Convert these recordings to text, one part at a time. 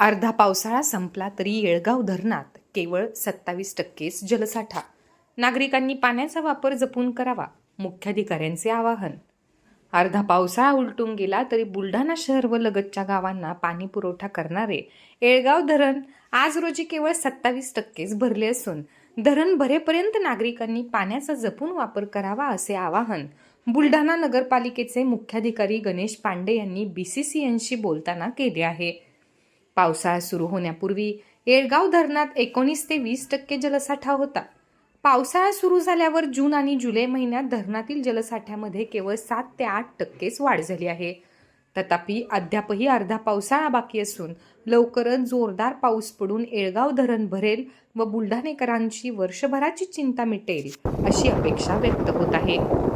अर्धा पावसाळा संपला तरी येळगाव धरणात केवळ सत्तावीस टक्केच जलसाठा. नागरिकांनी पाण्याचा वापर जपून करावा मुख्याधिकाऱ्यांचे आवाहन. अर्धा पावसाळा उलटून गेला तरी बुलढाणा शहर व लगतच्या गावांना पाणी पुरवठा करणारे येळगाव धरण आज रोजी केवळ सत्तावीस टक्केच भरले असून धरण भरेपर्यंत नागरिकांनी पाण्याचा जपून वापर करावा असे आवाहन बुलढाणा नगरपालिकेचे मुख्याधिकारी गणेश पांडे यांनी बी सी सी एनशी बोलताना केले आहे. पावसाळा सुरू होण्यापूर्वी येळगाव धरणात एकोणीस ते वीस टक्के जलसाठा होता. पावसाळा सुरू झाल्यावर जून आणि जुलै महिन्यात धरणातील जलसाठ्यामध्ये केवळ सात ते आठ टक्केच वाढ झाली आहे. तथापि अद्यापही अर्धा पावसाळा बाकी असून लवकरच जोरदार पाऊस पडून येळगाव धरण भरेल व बुलढाणेकरांची वर्षभराची चिंता मिटेल अशी अपेक्षा व्यक्त होत आहे.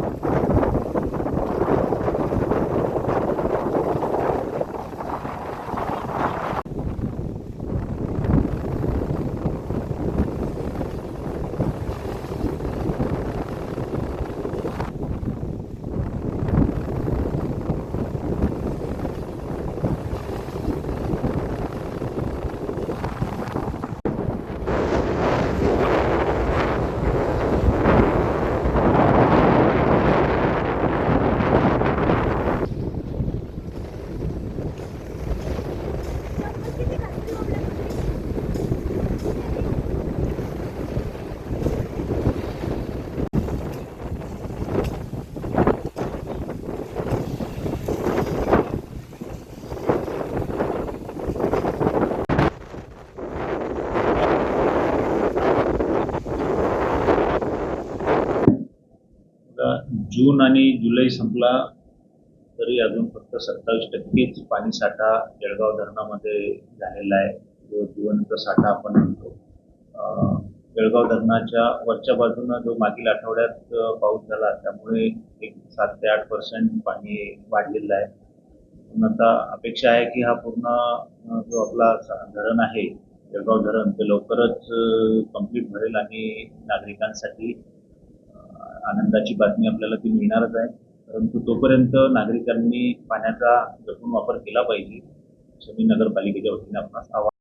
आता जून आणि जुलै संपला तरी अजून फक्त सत्तावीस टक्केच पाणी साठा जळगाव धरणामध्ये झालेला आहे. जो जिवंत साठा आपण म्हणतो. जळगाव धरणाच्या वरच्या बाजूनं जो मागील आठवड्यात पाऊस झाला त्यामुळे एक सात ते आठ पर्सेंट पाणी वाढलेलं आहे. पण आता अपेक्षा आहे की हा पूर्ण जो आपला धरण आहे जळगाव धरण ते लवकरच कंप्लीट भरेल आणि नागरिकांसाठी आनंदाची बातमी आपल्याला ती मिळणारच आहे. परंतु तोपर्यंत नागरिकांनी पाण्याचा जपून वापर केला पाहिजे. असं मी नगरपालिकेच्या वतीने आपणास आवाहन